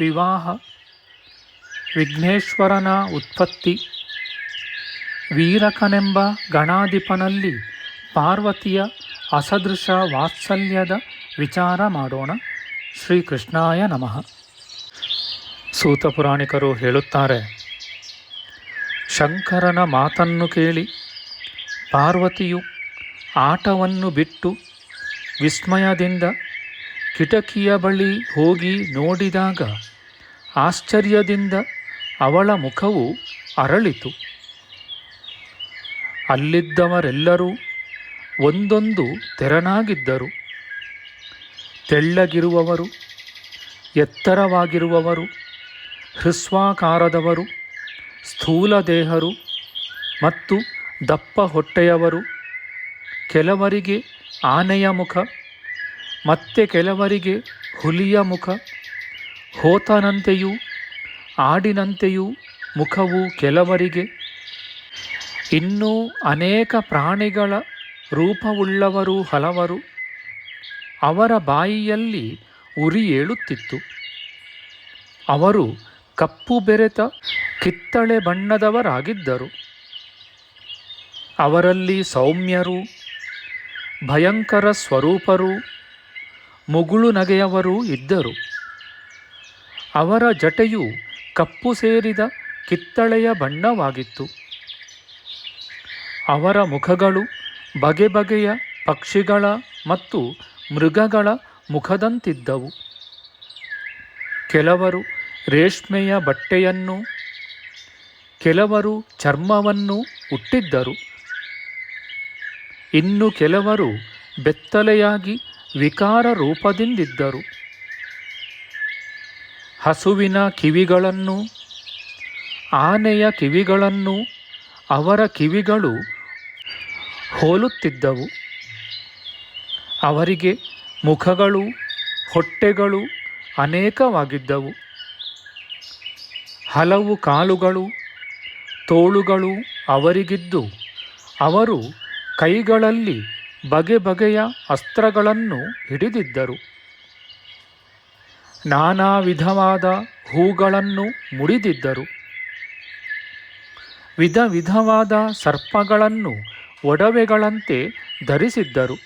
ವಿವಾಹ, ವಿಘ್ನೇಶ್ವರನ ಉತ್ಪತ್ತಿ, ವೀರಕನೆಂಬ ಗಣಾಧಿಪನಲ್ಲಿ ಪಾರ್ವತಿಯ ಅಸದೃಶ ವಾತ್ಸಲ್ಯದ ವಿಚಾರ ಮಾಡೋಣ. ಶ್ರೀಕೃಷ್ಣಾಯ ನಮಃ. ಸೂತ ಪುರಾಣಿಕರು ಹೇಳುತ್ತಾರೆ, ಶಂಕರನ ಮಾತನ್ನು ಕೇಳಿ ಪಾರ್ವತಿಯು ಆಟವನ್ನು ಬಿಟ್ಟು ವಿಸ್ಮಯದಿಂದ ಕಿಟಕಿಯ ಬಳಿ ಹೋಗಿ ನೋಡಿದಾಗ ಆಶ್ಚರ್ಯದಿಂದ ಅವಳ ಮುಖವು ಅರಳಿತು. ಅಲ್ಲಿದ್ದವರೆಲ್ಲರೂ ಒಂದೊಂದು ತೆರನಾಗಿದ್ದರು. ತೆಳ್ಳಗಿರುವವರು, ಎತ್ತರವಾಗಿರುವವರು, ಹೃಸ್ವಾಕಾರದವರು ಸ್ಥೂಲ ದೇಹರು ಮತ್ತು ದಪ್ಪ ಹೊಟ್ಟೆಯವರು ಕೆಲವರಿಗೆ ಆನೆಯ ಮುಖ, ಮತ್ತೆ ಕೆಲವರಿಗೆ ಹುಲಿಯ ಮುಖ ಹೋತನಂತೆಯೂ ಆಡಿನಂತೆಯೂ ಮುಖವು ಕೆಲವರಿಗೆ ಇನ್ನೂ ಅನೇಕ ಪ್ರಾಣಿಗಳ ರೂಪವುಳ್ಳವರು ಹಲವರು ಅವರ ಬಾಯಿಯಲ್ಲಿ ಉರಿ ಏಳುತ್ತಿತ್ತು. ಅವರು ಕಪ್ಪು ಬೆರೆತ ಕಿತ್ತಳೆ ಬಣ್ಣದವರಾಗಿದ್ದರು. ಅವರಲ್ಲಿ ಸೌಮ್ಯರು, ಭಯಂಕರ ಸ್ವರೂಪರು, ಮುಗುಳು ನಗೆಯವರೂ ಇದ್ದರು. ಅವರ ಜಟೆಯು ಕಪ್ಪು ಸೇರಿದ ಕಿತ್ತಳೆಯ ಬಣ್ಣವಾಗಿತ್ತು. ಅವರ ಮುಖಗಳು ಬಗೆ ಬಗೆಯ ಪಕ್ಷಿಗಳ ಮತ್ತು ಮೃಗಗಳ ಮುಖದಂತಿದ್ದವು. ಕೆಲವರು ರೇಷ್ಮೆಯ ಬಟ್ಟೆಯನ್ನು, ಕೆಲವರು ಚರ್ಮವನ್ನು ಹುಟ್ಟಿದ್ದರು ಇನ್ನು ಕೆಲವರು ಬೆತ್ತಲೆಯಾಗಿ ವಿಕಾರ ರೂಪದಿಂದಿದ್ದರು ಹಸುವಿನ ಕಿವಿಗಳನ್ನು, ಆನೆಯ ಕಿವಿಗಳನ್ನು ಅವರ ಕಿವಿಗಳು ಹೋಲುತ್ತಿದ್ದವು. ಅವರಿಗೆ ಮುಖಗಳು, ಹೊಟ್ಟೆಗಳು ಅನೇಕವಾಗಿದ್ದವು. ಹಲವು ಕಾಲುಗಳು, ತೋಳುಗಳು ಅವರಿಗಿದ್ದು ಅವರು ಕೈಗಳಲ್ಲಿ ಬಗೆ ಬಗೆಯ ಅಸ್ತ್ರಗಳನ್ನು ಹಿಡಿದಿದ್ದರು. ನಾನಾ ವಿಧವಾದ ಹೂಗಳನ್ನು ಮುಡಿದಿದ್ದರು. ವಿಧ ವಿಧವಾದ ಸರ್ಪಗಳನ್ನು ಒಡವೆಗಳಂತೆ ಧರಿಸಿದ್ದರು.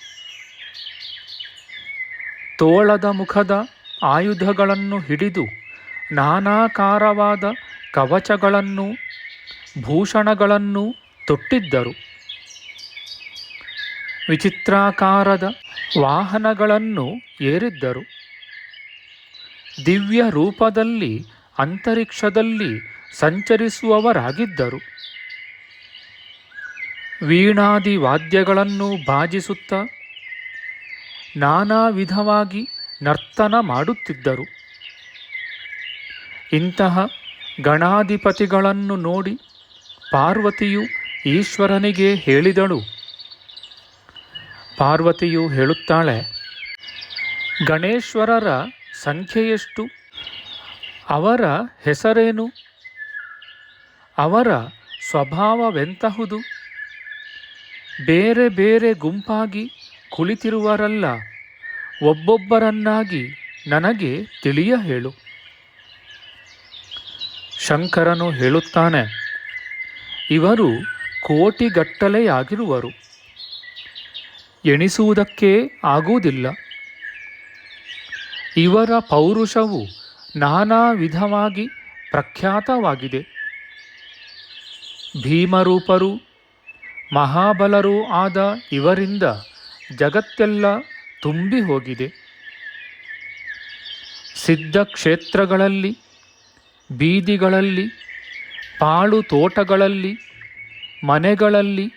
ತೋಳದ ಮುಖದ ಆಯುಧಗಳನ್ನು ಹಿಡಿದು ನಾನಾಕಾರವಾದ ಕವಚಗಳನ್ನು, ಭೂಷಣಗಳನ್ನು ತೊಟ್ಟಿದ್ದರು. ವಿಚಿತ್ರಾಕಾರದ ವಾಹನಗಳನ್ನು ಏರಿದ್ದರು. ದಿವ್ಯ ರೂಪದಲ್ಲಿ ಅಂತರಿಕ್ಷದಲ್ಲಿ ಸಂಚರಿಸುವವರಾಗಿದ್ದರು. ವೀಣಾದಿ ವಾದ್ಯಗಳನ್ನು ಬಾಜಿಸುತ್ತಾ ನಾನಾ ವಿಧವಾಗಿ ನರ್ತನ ಮಾಡುತ್ತಿದ್ದರು. ಇಂತಹ ಗಣಾಧಿಪತಿಗಳನ್ನು ನೋಡಿ ಪಾರ್ವತಿಯು ಈಶ್ವರನಿಗೆ ಹೇಳಿದಳು. ಪಾರ್ವತಿಯು ಹೇಳುತ್ತಾಳೆ, ಗಣೇಶ್ವರರ ಸಂಖ್ಯೆಯೆಷ್ಟು? ಅವರ ಹೆಸರೇನು? ಅವರ ಸ್ವಭಾವವೆಂತಹುದು? ಬೇರೆ ಬೇರೆ ಗುಂಪಾಗಿ ಕುಳಿತಿರುವರಲ್ಲ, ಒಬ್ಬೊಬ್ಬರನ್ನಾಗಿ ನನಗೆ ತಿಳಿಯ ಹೇಳು ಶಂಕರನು ಹೇಳುತ್ತಾನೆ, ಇವರು ಕೋಟಿಗಟ್ಟಲೆಯಾಗಿರುವರು. ಎಣಿಸುವುದಕ್ಕೇ ಆಗುವುದಿಲ್ಲ. ಇವರ ಪೌರುಷವು ನಾನಾ ವಿಧವಾಗಿ ಪ್ರಖ್ಯಾತವಾಗಿದೆ. ಭೀಮರೂಪರು, ಮಹಾಬಲರೂ ಆದ ಇವರಿಂದ ಜಗತ್ತೆಲ್ಲ ತುಂಬಿ ಹೋಗಿದೆ ಸಿದ್ಧ ಕ್ಷೇತ್ರಗಳಲ್ಲಿ, ಬೀದಿಗಳಲ್ಲಿ, ಪಾಳು ತೋಟಗಳಲ್ಲಿ, ಮನೆಗಳಲ್ಲಿ,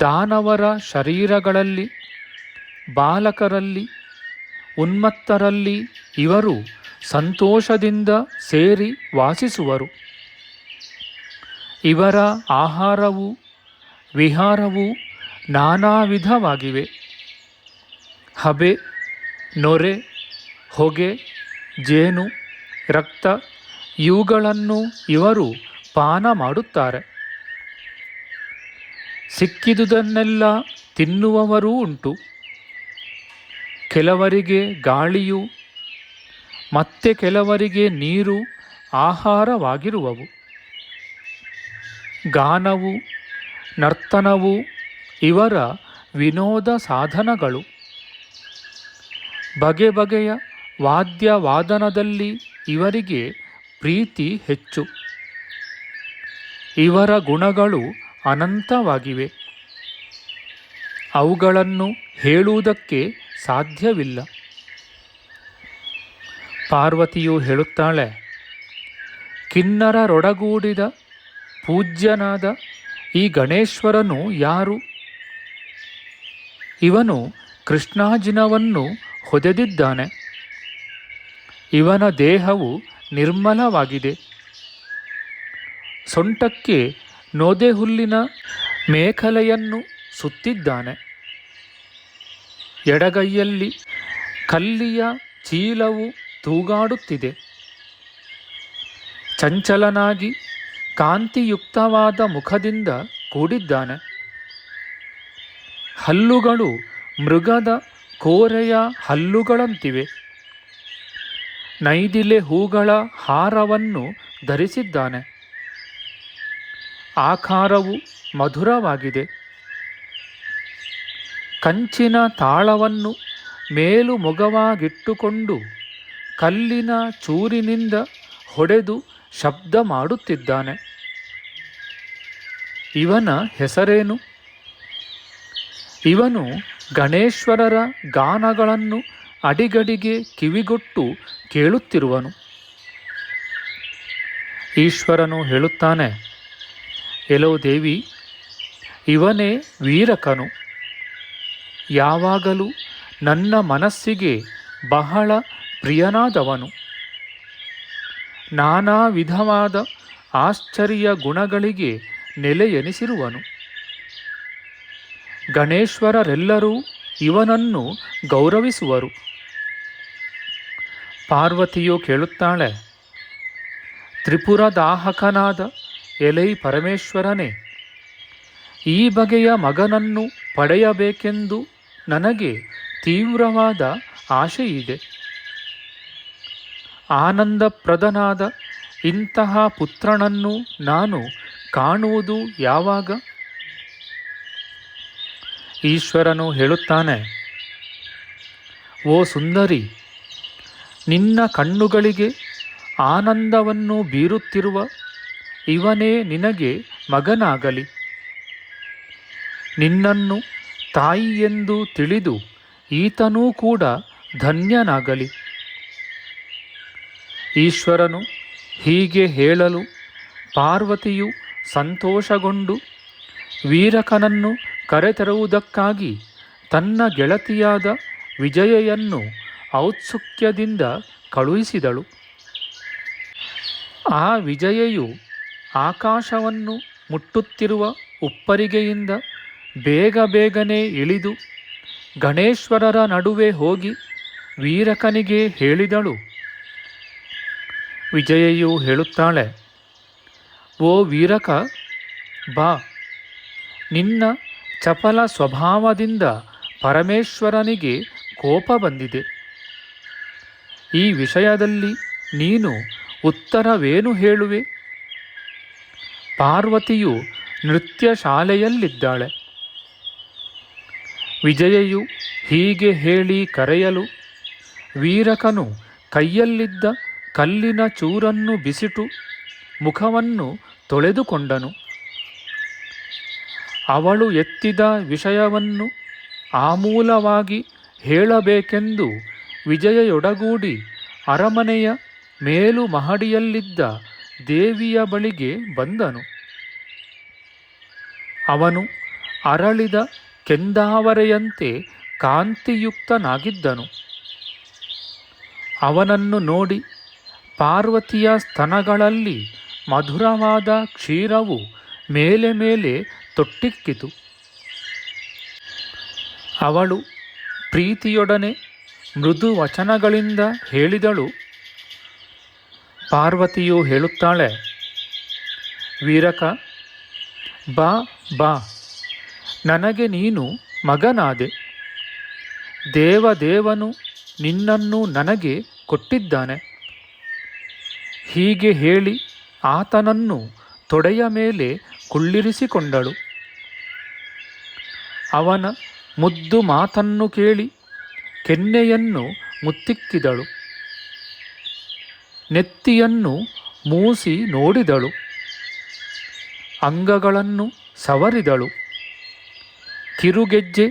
ದಾನವರ ಶರೀರಗಳಲ್ಲಿ, ಬಾಲಕರಲ್ಲಿ ಉನ್ಮತ್ತರಲ್ಲಿ ಇವರು ಸಂತೋಷದಿಂದ ಸೇರಿ ವಾಸಿಸುವರು. ಇವರ ಆಹಾರವು ವಿಹಾರವು ನಾನಾ ವಿಧವಾಗಿವೆ ಹಬೆ, ನೊರೆ, ಹೊಗೆ, ಜೇನು, ರಕ್ತ ಇವುಗಳನ್ನು ಇವರು ಪಾನ ಮಾಡುತ್ತಾರೆ. ಸಿಕ್ಕಿದುದನ್ನೆಲ್ಲ ತಿನ್ನುವವರೂ ಉಂಟು. ಕೆಲವರಿಗೆ ಗಾಳಿಯು, ಮತ್ತೆ ಕೆಲವರಿಗೆ ನೀರು ಆಹಾರವಾಗಿರುವವು. ಗಾನವು, ನರ್ತನವು ಇವರ ವಿನೋದ ಸಾಧನಗಳು. ಬಗೆ ಬಗೆಯ ವಾದ್ಯವಾದನದಲ್ಲಿ ಇವರಿಗೆ ಪ್ರೀತಿ ಹೆಚ್ಚು. ಇವರ ಗುಣಗಳು ಅನಂತವಾಗಿವೆ. ಅವುಗಳನ್ನು ಹೇಳುವುದಕ್ಕೆ ಸಾಧ್ಯವಿಲ್ಲ. ಪಾರ್ವತಿಯು ಹೇಳುತ್ತಾಳೆ, ಕಿನ್ನರರೊಡಗೂಡಿದ ಪೂಜ್ಯನಾದ ಈ ಗಣೇಶ್ವರನು ಯಾರು? ಇವನು ಕೃಷ್ಣಾಜಿನವನ್ನು ಹೊದೆದಿದ್ದಾನೆ. ಇವನ ದೇಹವು ನಿರ್ಮಲವಾಗಿದೆ. ಸೊಂಟಕ್ಕೆ ನೋದೆ ಹುಲ್ಲಿನ ಮೇಖಲೆಯನ್ನು ಸುತ್ತಿದ್ದಾನೆ. ಎಡಗೈಯಲ್ಲಿ ಕಲ್ಲಿಯ ಚೀಲವು ತೂಗಾಡುತ್ತಿದೆ. ಚಂಚಲನಾಗಿ ಕಾಂತಿಯುಕ್ತವಾದ ಮುಖದಿಂದ ಕೂಡಿದ್ದಾನೆ. ಹಲ್ಲುಗಳು ಮೃಗದ ಕೋರೆಯ ಹಲ್ಲುಗಳಂತಿವೆ. ನೈದಿಲೆ ಹೂಗಳ ಹಾರವನ್ನು ಧರಿಸಿದ್ದಾನೆ. ಆಕಾರವು ಮಧುರವಾಗಿದೆ. ಕಂಚಿನ ತಾಳವನ್ನು ಮೇಲು ಮೊಗವಾಗಿಟ್ಟುಕೊಂಡು ಕಲ್ಲಿನ ಚೂರಿನಿಂದ ಹೊಡೆದು ಶಬ್ದ ಮಾಡುತ್ತಿದ್ದಾನೆ. ಇವನ ಹೆಸರೇನು? ಇವನು ಗಣೇಶ್ವರರ ಗಾನಗಳನ್ನು ಅಡಿಗಡಿಗೆ ಕಿವಿಗೊಟ್ಟು ಕೇಳುತ್ತಿರುವನು. ಈಶ್ವರನು ಹೇಳುತ್ತಾನೆ, ಎಲೋ ದೇವಿ, ಇವನೇ ವೀರಕನು. ಯಾವಾಗಲೂ ನನ್ನ ಮನಸ್ಸಿಗೆ ಬಹಳ ಪ್ರಿಯನಾದವನು. ನಾನಾ ವಿಧವಾದ ಆಶ್ಚರ್ಯ ಗುಣಗಳಿಗೆ ನೆಲೆಯೆನಿಸಿರುವನು. ಗಣೇಶ್ವರರೆಲ್ಲರೂ ಇವನನ್ನು ಗೌರವಿಸುವರು. ಪಾರ್ವತಿಯು ಕೇಳುತ್ತಾಳೆ, ತ್ರಿಪುರದಾಹಕನಾದ ಎಲೈ ಪರಮೇಶ್ವರನೇ, ಈ ಬಗೆಯ ಮಗನನ್ನು ಪಡೆಯಬೇಕೆಂದು ನನಗೆ ತೀವ್ರವಾದ ಆಶೆಯಿದೆ. ಆನಂದಪ್ರದನಾದ ಇಂತಹ ಪುತ್ರನನ್ನು ನಾನು ಕಾಣುವುದು ಯಾವಾಗ? ಈಶ್ವರನು ಹೇಳುತ್ತಾನೆ, ಓ ಸುಂದರಿ, ನಿನ್ನ ಕಣ್ಣುಗಳಿಗೆ ಆನಂದವನ್ನು ಬೀರುತ್ತಿರುವ ಇವನೇ ನಿನಗೆ ಮಗನಾಗಲಿ. ನಿನ್ನನ್ನು ತಾಯಿ ಎಂದು ತಿಳಿದು ಈತನೂ ಕೂಡ ಧನ್ಯನಾಗಲಿ. ಈಶ್ವರನು ಹೀಗೆ ಹೇಳಲು ಪಾರ್ವತಿಯು ಸಂತೋಷಗೊಂಡು ವೀರಕನನ್ನು ಕರೆತರುವುದಕ್ಕಾಗಿ ತನ್ನ ಗೆಳತಿಯಾದ ವಿಜಯೆಯನ್ನು ಔತ್ಸುಕ್ಯದಿಂದ ಕಳುಹಿಸಿದಳು. ಆ ವಿಜಯೆಯು ಆಕಾಶವನ್ನು ಮುಟ್ಟುತ್ತಿರುವ ಉಪ್ಪರಿಗೆಯಿಂದ ಬೇಗ ಬೇಗನೆ ಇಳಿದು ಗಣೇಶ್ವರರ ನಡುವೆ ಹೋಗಿ ವೀರಕನಿಗೆ ಹೇಳಿದಳು. ವಿಜಯೆಯು ಹೇಳುತ್ತಾಳೆ, ಓ ವೀರಕ, ಬಾ. ನಿನ್ನ ಚಪಲ ಸ್ವಭಾವದಿಂದ ಪರಮೇಶ್ವರನಿಗೆ ಕೋಪ ಬಂದಿದೆ. ಈ ವಿಷಯದಲ್ಲಿ ನೀನು ಉತ್ತರವೇನು ಹೇಳುವೆ? ಪಾರ್ವತಿಯು ನೃತ್ಯ ಶಾಲೆಯಲ್ಲಿದ್ದಾಳೆ ವಿಜಯೆಯು ಹೀಗೆ ಹೇಳಿ ಕರೆಯಲು, ವೀರಕನು ಕೈಯಲ್ಲಿದ್ದ ಕಲ್ಲಿನ ಚೂರನ್ನು ಬಿಸಿಟು ಮುಖವನ್ನು ತೊಳೆದುಕೊಂಡನು. ಅವಳು ಎತ್ತಿದ ವಿಷಯವನ್ನು ಆಮೂಲವಾಗಿ ಹೇಳಬೇಕೆಂದು ವಿಜಯಯೊಡಗೂಡಿ ಅರಮನೆಯ ಮೇಲು ಮಹಡಿಯಲ್ಲಿದ್ದ ದೇವಿಯ ಬಳಿಗೆ ಬಂದನು. ಅವನು ಅರಳಿದ ಕೆಂದಾವರೆಯಂತೆ ಕಾಂತಿಯುಕ್ತನಾಗಿದ್ದನು. ಅವನನ್ನು ನೋಡಿ ಪಾರ್ವತಿಯ ಸ್ತನಗಳಲ್ಲಿ ಮಧುರವಾದ ಕ್ಷೀರವು ಮೇಲೆ ಮೇಲೆ ತೊಟ್ಟಿಕ್ಕಿತು. ಅವಳು ಪ್ರೀತಿಯೊಡನೆ ಮೃದು ವಚನಗಳಿಂದ ಹೇಳಿದಳು. ಪಾರ್ವತಿಯು ಹೇಳುತ್ತಾಳೆ, ವೀರಕ, ಬಾ ಬಾ. ನನಗೆ ನೀನು ಮಗನಾದೆ. ದೇವದೇವನು ನಿನ್ನನ್ನು ನನಗೆ ಕೊಟ್ಟಿದ್ದಾನೆ. ಹೀಗೆ ಹೇಳಿ ಆತನನ್ನು ತೊಡೆಯ ಮೇಲೆ ಕುಳ್ಳಿರಿಸಿಕೊಂಡಳು. ಅವನ ಮುದ್ದು ಮಾತನ್ನು ಕೇಳಿ ಕೆನ್ನೆಯನ್ನು ಮುತ್ತಿಕ್ಕಿದಳು. ನೆತ್ತಿಯನ್ನು ಮೂಸಿ ನೋಡಿದಳು. ಅಂಗಗಳನ್ನು ಸವರಿದಳು. ಕಿರುಗೆಜ್ಜೆ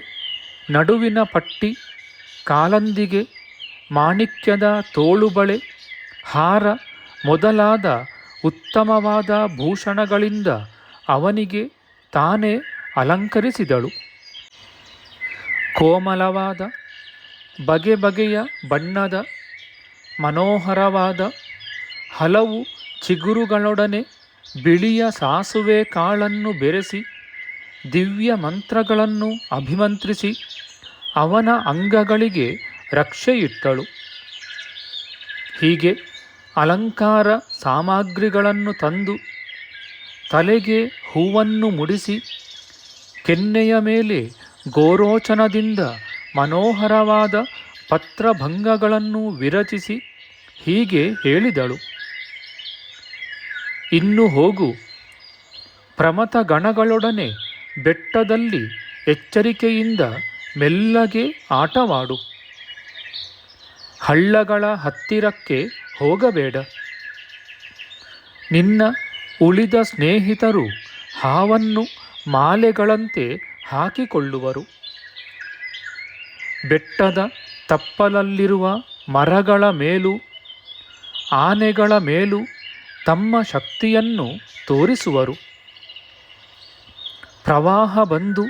ನಡುವಿನ ಪಟ್ಟಿ, ಕಾಲಂದಿಗೆ, ಮಾಣಿಕ್ಯದ ತೋಳುಬಳೆ, ಹಾರ ಮೊದಲಾದ ಉತ್ತಮವಾದ ಭೂಷಣಗಳಿಂದ ಅವನಿಗೆ ತಾನೇ ಅಲಂಕರಿಸಿದಳು. ಕೋಮಲವಾದ, ಬಗೆ ಬಗೆಯ ಬಣ್ಣದ, ಮನೋಹರವಾದ, ಹಲವು ಚಿಗುರುಗಳೊಡನೆ ಬಿಳಿಯ ಸಾಸುವೆ ಕಾಳನ್ನು ಬೆರೆಸಿ ದಿವ್ಯ ಮಂತ್ರಗಳನ್ನು ಅಭಿಮಂತ್ರಿಸಿ ಅವನ ಅಂಗಗಳಿಗೆ ರಕ್ಷೆಯಿಟ್ಟಳು. ಹೀಗೆ ಅಲಂಕಾರ ಸಾಮಗ್ರಿಗಳನ್ನು ತಂದು ತಲೆಗೆ ಹೂವನ್ನು ಮುಡಿಸಿ ಕೆನ್ನೆಯ ಮೇಲೆ ಗೋರೋಚನದಿಂದ ಮನೋಹರವಾದ ಪತ್ರಭಂಗಗಳನ್ನು ವಿರಚಿಸಿ ಹೀಗೆ ಹೇಳಿದಳು. ಇನ್ನು ಹೋಗು. ಪ್ರಮತ ಗಣಗಳೊಡನೆ ಬೆಟ್ಟದಲ್ಲಿ ಎಚ್ಚರಿಕೆಯಿಂದ ಮೆಲ್ಲಗೆ ಆಟವಾಡು. ಹಳ್ಳಗಳ ಹತ್ತಿರಕ್ಕೆ ಹೋಗಬೇಡ. ನಿನ್ನ ಉಳಿದ ಸ್ನೇಹಿತರು ಹಾವನ್ನು ಮಾಲೆಗಳಂತೆ ಹಾಕಿಕೊಳ್ಳುವರು. ಬೆಟ್ಟದ ತಪ್ಪಲಲ್ಲಿರುವ ಮರಗಳ ಮೇಲೂ, ಆನೆಗಳ ಮೇಲೂ ತಮ್ಮ ಶಕ್ತಿಯನ್ನು ತೋರಿಸುವರು. ಪ್ರವಾಹ ಬಂದು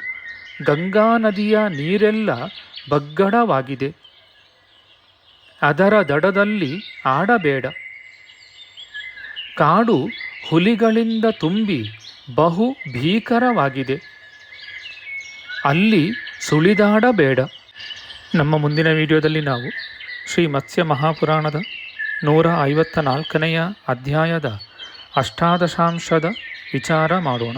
ಗಂಗಾ ನದಿಯ ನೀರೆಲ್ಲ ಬಗ್ಗಡವಾಗಿದೆ. ಅದರ ದಡದಲ್ಲಿ ಆಡಬೇಡ. ಕಾಡು ಹುಲಿಗಳಿಂದ ತುಂಬಿ ಬಹು ಭೀಕರವಾಗಿದೆ. ಅಲ್ಲಿ ಸುಳಿದಾಡಬೇಡ. ನಮ್ಮ ಮುಂದಿನ ವಿಡಿಯೋದಲ್ಲಿ ನಾವು ಶ್ರೀ ಮತ್ಸ್ಯ ಮಹಾಪುರಾಣದ ನೂರ ಐವತ್ತ ನಾಲ್ಕನೆಯ ಅಧ್ಯಾಯದ ಅಷ್ಟಾದಶಾಂಶದ ವಿಚಾರ ಮಾಡೋಣ.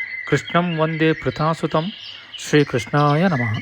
ಕೃಷ್ಣಂ ವಂದೇ ಪೃಥಾಸುತಂ ಶ್ರೀಕೃಷ್ಣಾಯ ನಮಃ